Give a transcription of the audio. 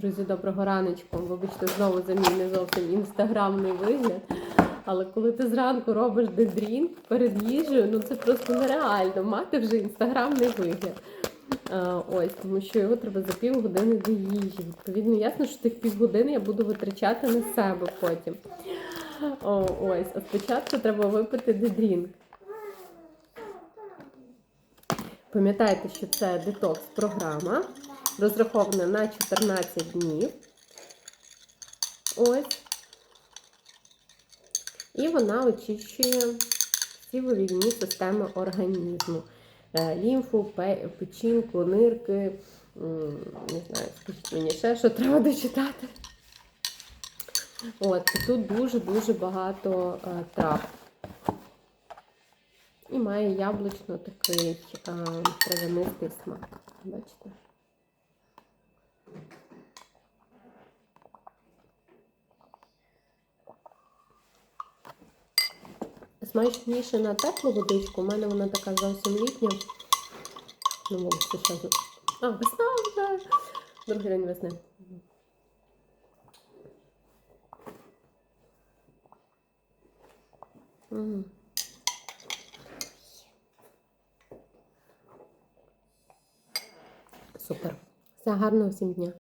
Друзі, доброго раночку. Вибачте, знову за мій не зовсім інстаграмний вигляд. Але коли ти зранку робиш дедрінк перед їжею, ну це просто нереально мати вже інстаграмний вигляд. А, ось, тому що його треба за півгодини до їжі. Відповідно, ясно, що тих півгодини я буду витрачати на себе потім. О, ось, а спочатку треба випити дедрінк. Пам'ятайте, що це детокс-програма, розрахована на 14 днів. Ось. І вона очищує всі вивільні системи організму. Е, Лімфу, печінку, нирки. Не знаю, скажіть мені ще, що треба дочитати. От, тут дуже-дуже багато е, трав. І має яблучно такий е, травянистий смак. Бачите? Смачніше на теплу водичку. У мене вона така зовсім літня. Ну, це ще. А, весна вже. Другий день весни. М. Супер. Все гарного всім дня.